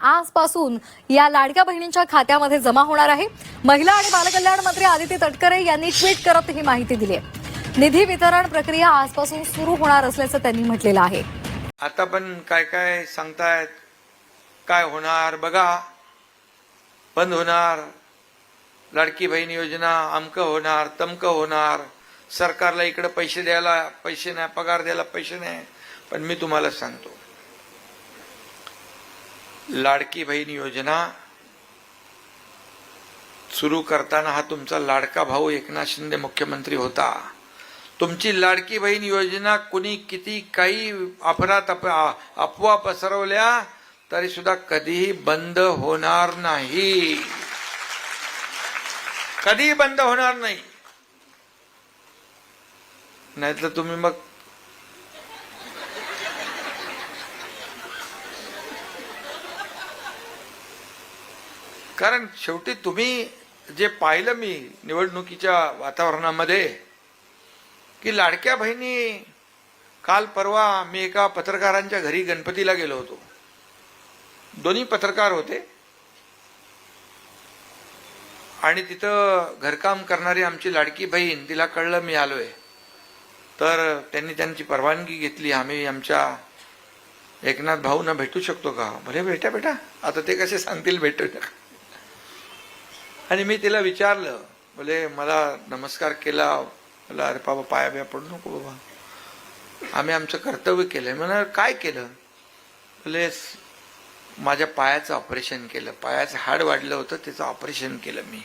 आजपासून या लाडक्या बहिणींच्या खात्यामध्ये जमा होणार आहे. महिला आणि बालकल्याण मंत्री आदिती तटकरे यांनी ट्विट करत ही माहिती दिली आहे. निधी वितरण प्रक्रिया आजपासून सुरू होणार असल्याचं त्यांनी म्हटलेलं आहे. आता पण काय काय सांगतायत काय होणार बघा. बंद होणार लाडकी बहीण योजना अमकं होणार तमकं होणार. सरकारला इकडे पैसे द्यायला पैसे नाही पगार द्यायला पैसे नाही पण मी तुम्हाला सांगतो. लाडकी बहीण योजना सुरू करताना हा तुमचा लाडका भाऊ एकनाथ शिंदे मुख्यमंत्री होता. तुमची लाडकी बहीण योजना कुणी किती काही अपराध अफवा पसरवल्या तरी सुद्धा कधीही बंद होणार नाही. कधीही बंद होणार नाही. नाहीतर तुम्ही मग कारण शेवटी तुम्ही जे पाहिलं मी निवडणुकीच्या वातावरणामध्ये की लाडक्या बहिणी काल परवा मी एका पत्रकारांच्या घरी गणपतीला गेलो होतो. दोन्ही पत्रकार होते. आणि तिथं घरकाम करणारी आमची लाडकी बहीण तिला कळलं मी आलोय. तर त्यांनी त्यांची परवानगी घेतली. आम्ही आमच्या एकनाथ भाऊंना भेटू शकतो का? भले भेटा बेटा आता ते कसे सांगतील भेटू नका. आणि मी तिला विचारलं बोले मला नमस्कार केला. मला अरे बाबा पाया बिया पडू नको बाबा. आम्ही आमचं कर्तव्य केलं म्हणा काय केलं? बोले माझ्या पायाचं ऑपरेशन केलं. पायाचं हाड वाढलं होतं त्याचं ऑपरेशन केलं मी.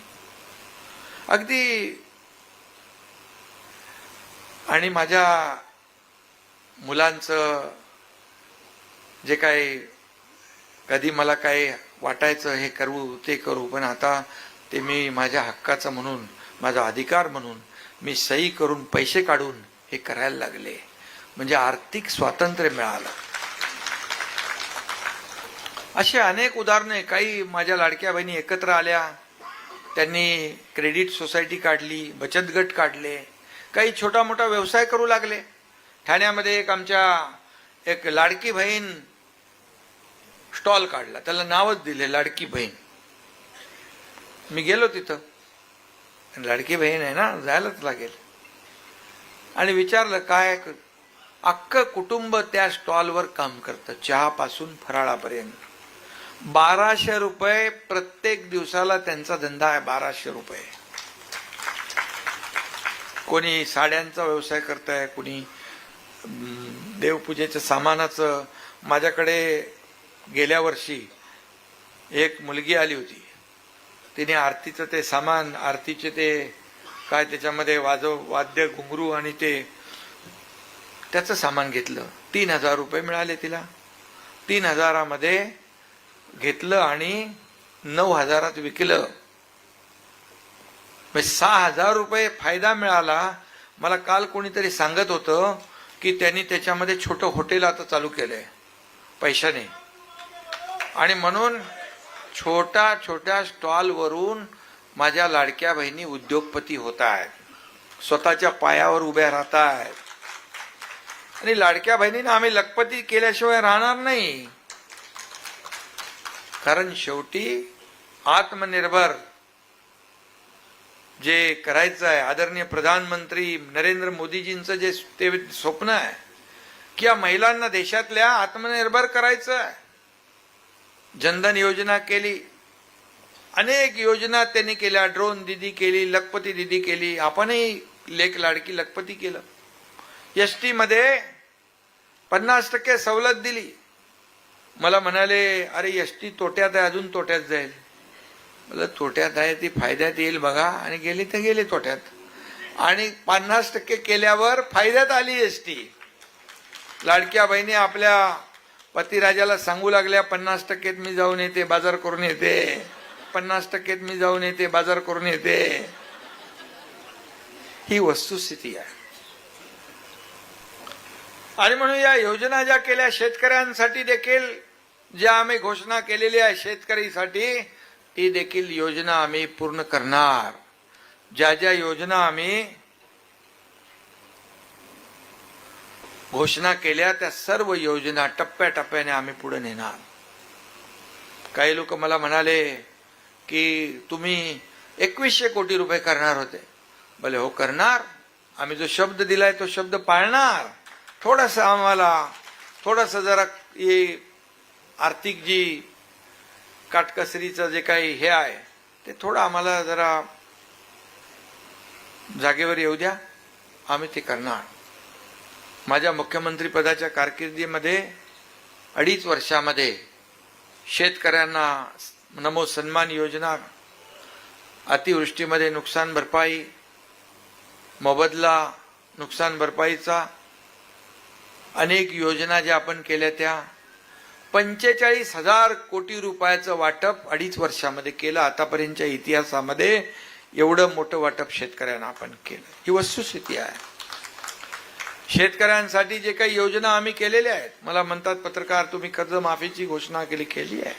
अगदी आणि माझ्या मुलांचं जे काही कधी मला काही वाटायचं हे करू ते करू. पण आता ते मी माझ्या हक्काचं म्हणून माझा अधिकार म्हणून मी सही करून पैसे काढून हे करायला लागले. म्हणजे आर्थिक स्वातंत्र्य मिळालं. असे अनेक उदाहरणे काही माझ्या लाडक्या बहिणी एकत्र आल्या. त्यांनी क्रेडिट सोसायटी काढली बचत गट काढले. काही छोटा मोठा व्यवसाय करू लागले. ठाण्यामध्ये एक आमच्या एक लाडकी बहीण स्टॉल काढला. त्याला नावच दिले लाडकी बहीण. मी गेलो तिथं. लाडकी बहीण आहे ना जायलाच लागेल. आणि विचारलं काय अख्खं कुटुंब त्या स्टॉलवर काम करतं चहापासून फराळापर्यंत. बाराशे रुपये प्रत्येक दिवसाला त्यांचा धंदा आहे बाराशे रुपये. कोणी साड्यांचा व्यवसाय करत आहे कोणी देवपूजेचं सामानाचं. माझ्याकडे गेल्या वर्षी एक मुलगी आली होती. तिने आरतीचं ते सामान आरतीचे ते काय त्याच्यामध्ये वाजव वाद्य घुंगरू आणि ते त्याचं सामान घेतलं. तीन हजार रुपये मिळाले तिला. तीन हजारामध्ये घेतलं आणि नऊ हजारात विकलं. म्हणजे सहा हजार रुपये फायदा मिळाला. मला काल कोणीतरी सांगत होतं की त्यांनी त्याच्यामध्ये छोटं हॉटेल आता चालू केलंय पैशाने. आणि म्हणून छोट्या छोट्या स्टॉलवरून माझ्या लाडक्या बहिणी उद्योगपती होत आहेत स्वतःच्या पायावर उभ्या राहत आहेत आणि लाडक्या बहिणींना आम्ही लखपती केल्याशिवाय राहणार नाही. कारण शेवटी आत्मनिर्भर जे करायचं आहे आदरणीय प्रधानमंत्री नरेंद्र मोदीजींचं जे ते स्वप्न आहे की या महिलांना देशातल्या आत्मनिर्भर करायचं आहे जनधन योजना केली. अनेक योजना त्यांनी केल्या. ड्रोन दिदी केली लखपती दिदी केली. आपणही लेख लाडकी लखपती केलं. एस टीमध्ये पन्नास टक्के सवलत दिली. मला म्हणाले अरे एस टी तोट्यात आहे अजून तोट्यात जाईल. मला तोट्यात आहे ती फायद्यात येईल बघा. आणि गेली तर गेली तोट्यात. आणि पन्नास टक्के केल्यावर फायद्यात आली एस टी लाडक्या बहिणी आपल्या पतिराजाला सांगू लागल्या पन्नास टक्केत मी जाऊन येते बाजार करून येते. पन्नास टक्केत मी जाऊन येते बाजार करून येते. ही वस्तुस्थिती आहे. आणि म्हणून या योजना ज्या केल्या शेतकऱ्यांसाठी देखील ज्या आम्ही घोषणा केलेली आहे शेतकरीसाठी ती देखील योजना आम्ही पूर्ण करणार. ज्या ज्या योजना आम्ही घोषणा केल्या त्या सर्व योजना टप्प्याटप्प्याने आम्ही पुढे नेणार. काही लोक मला म्हणाले की तुम्ही एकवीसशे कोटी रुपये करणार होते. भले हो करणार. आम्ही जो शब्द दिलाय तो शब्द पाळणार. थोडासा आम्हाला थोडंसं जरा हे आर्थिक जी काटकसरीचं जे काही हे आहे ते थोडं आम्हाला जरा जागेवर येऊ द्या. आम्ही ते करणार. माझ्या मुख्यमंत्री पदाच्या कारकिर्दीमध्ये अडीच वर्षामध्ये शेतकऱ्यांना नमो सन्मान योजना अतिवृष्टीमध्ये नुकसान भरपाई मोबदला नुकसान भरपाईचा अनेक योजना ज्या आपण केल्या त्या पंचेचाळीस हजार कोटी रुपयाचं वाटप अडीच वर्षामध्ये केलं. आतापर्यंतच्या इतिहासामध्ये एवढं मोठं वाटप शेतकऱ्यांना आपण केलं. ही वस्तुस्थिती आहे. शेतकऱ्यांसाठी जे काही योजना आम्ही केलेल्या आहेत मला म्हणतात पत्रकार तुम्ही कर्जमाफीची घोषणा केली केली आहे.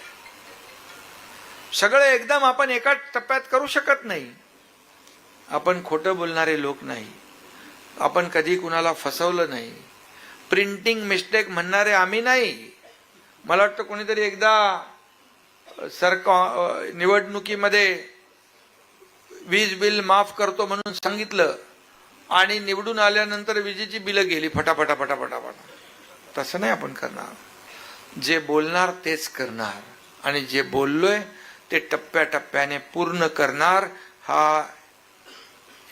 सगळं एकदम आपण एका टप्प्यात करू शकत नाही. आपण खोटं बोलणारे लोक नाही. आपण कधी कुणाला फसवलं नाही. प्रिंटिंग मिस्टेक म्हणणारे आम्ही नाही. मला वाटतं कोणीतरी एकदा सरकार निवडणुकीमध्ये वीज बिल माफ करतो म्हणून सांगितलं आणि निवडून आल्यानंतर विजेची बिलं गेली फटाफटा फटाफटा फटा तसं नाही आपण करणार. जे बोलणार तेच करणार. आणि जे बोललोय ते टप्प्याटप्प्याने पूर्ण करणार हा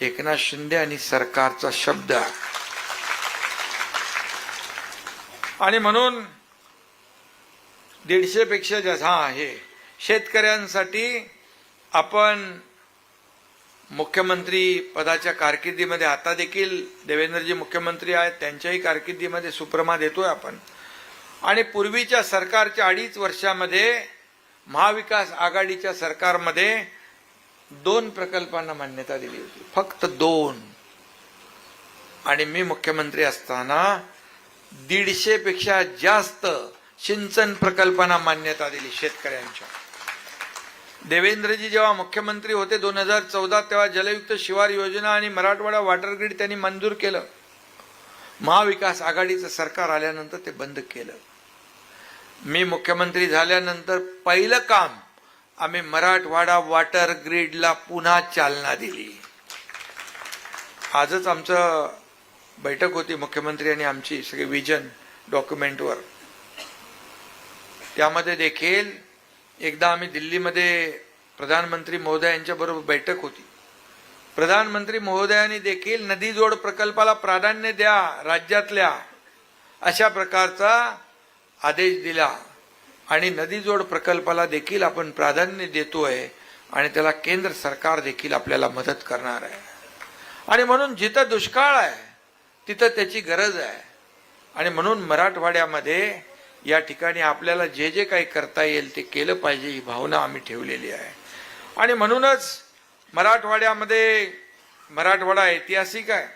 एकनाथ शिंदे आणि सरकारचा शब्द. आहे आणि म्हणून दीडशे पेक्षा जास्त आहे शेतकऱ्यांसाठी आपण मुख्यमंत्री पदाच्या कारकिर्दीमध्ये आता देखील देवेंद्रजी मुख्यमंत्री आहेत. त्यांच्याही कारकिर्दीमध्ये सुप्रमा देतोय आपण. आणि पूर्वीच्या सरकारच्या अडीच वर्षामध्ये महाविकास आघाडीच्या सरकारमध्ये दोन प्रकल्पांना मान्यता दिली होती. फक्त दोन. आणि मी मुख्यमंत्री असताना दीडशे पेक्षा जास्त सिंचन प्रकल्पांना मान्यता दिली शेतकऱ्यांच्या. देवेंद्रजी जेव्हा मुख्यमंत्री होते दोन हजार चौदा तेव्हा जलयुक्त शिवार योजना आणि मराठवाडा वॉटर ग्रीड त्यांनी मंजूर केलं. महाविकास आघाडीचं सरकार आल्यानंतर ते बंद केलं. मी मुख्यमंत्री झाल्यानंतर पहिलं काम आम्ही मराठवाडा वॉटर ग्रीडला पुन्हा चालना दिली. आजच आमचं बैठक होती मुख्यमंत्री आणि आमची सगळी विजन डॉक्युमेंटवर त्यामध्ये देखील एकदा आम्ही दिल्लीमध्ये प्रधानमंत्री महोदयांच्या बरोबर बैठक होती. प्रधानमंत्री महोदयांनी देखील नदी जोड प्रकल्पाला प्राधान्य द्या राज्यातल्या अशा प्रकारचा आदेश दिला आणि नदी जोड प्रकल्पाला देखील आपण प्राधान्य देतोय आणि त्याला केंद्र सरकार देखील आपल्याला मदत करणार आहे. आणि म्हणून जिथं दुष्काळ आहे तिथं त्याची गरज आहे. आणि म्हणून मराठवाड्यामध्ये या ठिकाणी आपल्याला जे जे काही करता येईल ते केलं पाहिजे ही भावना आम्ही ठेवलेली आहे. आणि म्हणूनच मराठवाड्यामध्ये मराठवाडा ऐतिहासिक आहे.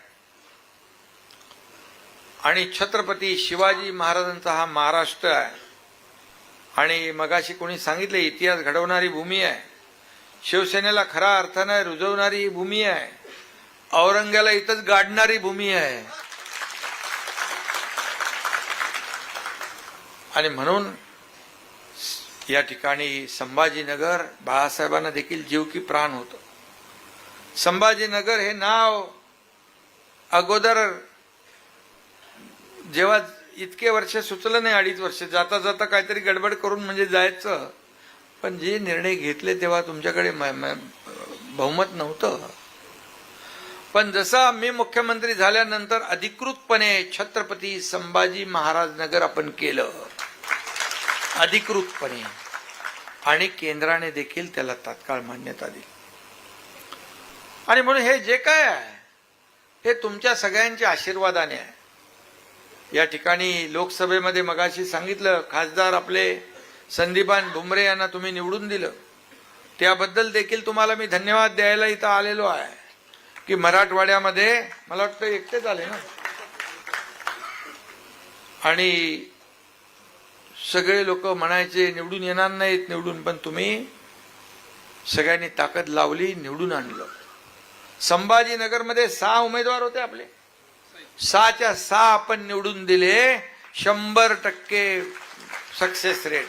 आणि छत्रपती शिवाजी महाराजांचा हा महाराष्ट्र आहे. आणि मगाशी कोणी सांगितलं इतिहास घडवणारी भूमी आहे. शिवसेनेला खरा अर्थानं रुजवणारी ही भूमी आहे. औरंग्याला इथंच गाडणारी भूमी आहे. आणि म्हणून या ठिकाणी संभाजीनगर बाळासाहेबांना देखील जीव की प्राण होतं. संभाजीनगर हे नाव अगोदर जेव्हा इतके वर्ष सुचलं नाही अडीच वर्ष. जाता जाता काहीतरी गडबड करून म्हणजे जायचं. पण जे निर्णय घेतले तेव्हा तुमच्याकडे म- बहुमत नव्हतं. पण जसा मी मुख्यमंत्री झाल्यानंतर अधिकृतपणे छत्रपती संभाजी महाराज नगर आपण केलं. अधिकृतपणे. आणि केंद्राने देखील त्याला तात्काळ मान्यता दिली. आणि म्हणून हे जे काय आहे हे तुमच्या सगळ्यांच्या आशीर्वादाने आहे. या ठिकाणी लोकसभेमध्ये मगाशी सांगितलं खासदार आपले संदीपान भुमरे यांना तुम्ही निवडून दिलं. त्याबद्दल देखील तुम्हाला मी धन्यवाद द्यायला इथं आलेलो आहे. की मराठवाड्यामध्ये मला वाटतं एकटेच आले ना? आणि सगळे लोक म्हणायचे निवडून येणार नाहीत निवडून. पण तुम्ही सगळ्यांनी ताकद लावली निवडून आणलं. संभाजीनगरमध्ये सहा उमेदवार होते आपले. सहाच्या सहा आपण निवडून दिले शंभर टक्के सक्सेस रेट